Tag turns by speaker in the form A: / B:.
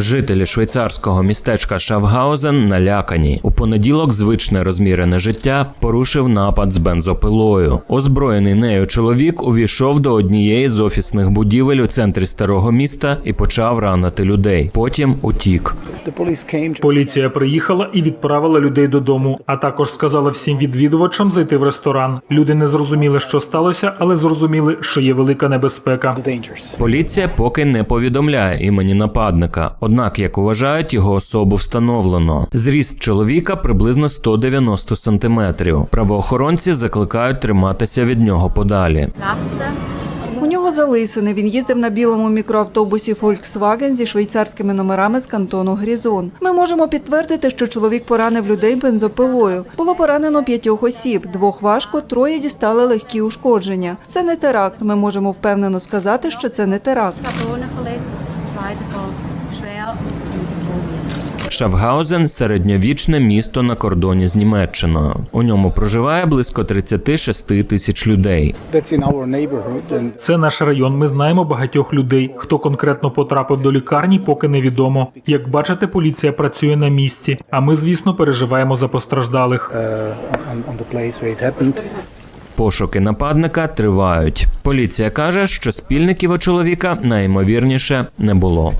A: Жителі швейцарського містечка Шафгаузен налякані. У понеділок звичне розмірене життя порушив напад з бензопилою. Озброєний нею чоловік увійшов до однієї з офісних будівель у центрі старого міста і почав ранити людей. Потім утік.
B: Поліція приїхала і відправила людей додому, а також сказала всім відвідувачам зайти в ресторан. Люди не зрозуміли, що сталося, але зрозуміли, що є велика небезпека.
A: Поліція поки не повідомляє імені нападника. Однак, як вважають, його особу встановлено. Зріст чоловіка приблизно 190 сантиметрів. Правоохоронці закликають триматися від нього подалі.
C: У нього залисини. Він їздив на білому мікроавтобусі Volkswagen зі швейцарськими номерами з кантону Грізон. Ми можемо підтвердити, що чоловік поранив людей бензопилою. Було поранено п'ятьох осіб. Двох важко, троє дістали легкі ушкодження. Це не теракт. Ми можемо впевнено сказати, що це не теракт.
A: Шафгаузен середньовічне місто на кордоні з Німеччиною. У ньому проживає близько 36 тисяч людей.
B: Це наш район. Ми знаємо багатьох людей. Хто конкретно потрапив до лікарні, поки невідомо. Як бачите, поліція працює на місці. А ми, звісно, переживаємо за постраждалих.
D: uh.
A: Пошуки нападника тривають. Поліція каже, що спільників у чоловіка найімовірніше не було.